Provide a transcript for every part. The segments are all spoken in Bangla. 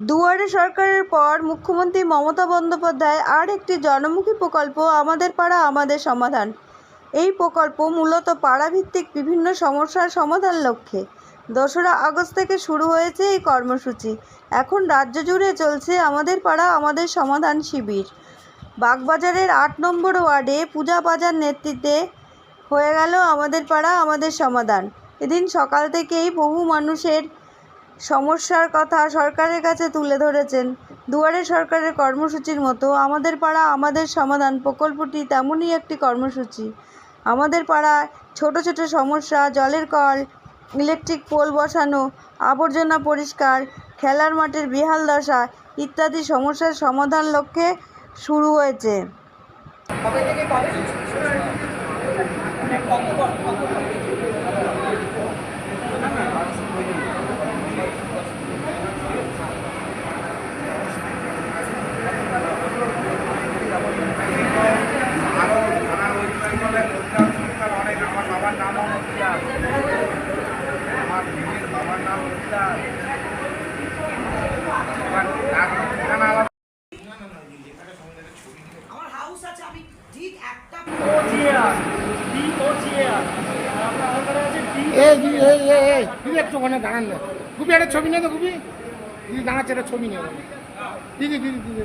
দুয়ারে সরকারের পর মুখ্যমন্ত্রী মমতা বন্দ্যোপাধ্যায় আর একটি জনমুখী প্রকল্প, আমাদের পাড়া, আমাদের সমাধান। এই প্রকল্প মূলত পাড়াভিত্তিক বিভিন্ন সমস্যার সমাধান লক্ষ্যে। দোসরা আগস্ট থেকে শুরু হয়েছে এই কর্মসূচি। এখন রাজ্য জুড়ে চলছে আমাদের পাড়া, আমাদের সমাধান শিবির। বাগবাজারের আট নম্বর ওয়ার্ডে পূজা বাজার নেতৃত্বে হয়ে গেল আমাদের পাড়া, আমাদের সমাধান। এদিন সকাল থেকেই বহু মানুষের সমস্যার কথা সরকারের কাছে তুলে ধরেছেন। দুয়ারে সরকারের কর্মসূচির মতো আমাদের পাড়া আমাদের সমাধান প্রকল্পটি তেমনই একটি কর্মসূচি। আমাদের পাড়ায় ছোট ছোট সমস্যা, জলের কল, ইলেকট্রিক পোল বসানো, আবর্জনা পরিষ্কার, খেলার মাঠের বিহাল দশা ইত্যাদি সমস্যার সমাধান লক্ষ্যে শুরু হয়েছে। আমার হাউস আছে আমি ঠিক একটা দিদি ওখানে দাঁড়ান না। খুবই একটা ছবি নেই তো খুবই দিদি দাঁড়াচ্ছে একটা ছবি নেই ওখানে। দিদি দিদি দিদি।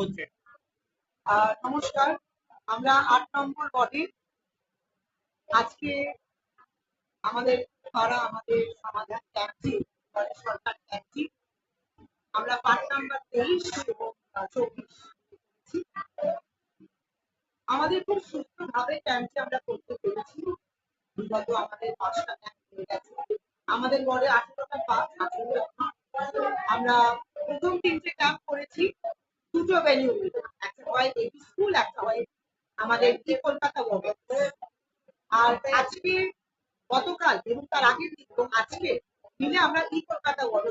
হচ্ছে। নমস্কার, আমরা আট নম্বর আজকে আমাদের পাড়া, আমাদের সমাধান ট্যাক্সি সরকার আমরা নাম্বার তেইশ এবং চব্বিশ। আমাদের খুব সুস্থভাবে ক্যাম্পটি আমরা করতে পেরেছি। বিগত আমাদের পাঁচটা ক্যাম্প হয়ে গেছে। আমাদের গড়ে আঠেরোটা পাঁচ আমরা প্রথম তিনটে ক্যাম্প করেছি। দুটো ভেনিউ একটা হয় এপি স্কুল, একটা হয় আমাদের কলকাতা বড় আর আজকে গতকাল এবং তার আগের দিন এবং আজকে দিনে আমরা ই কলকাতা বড়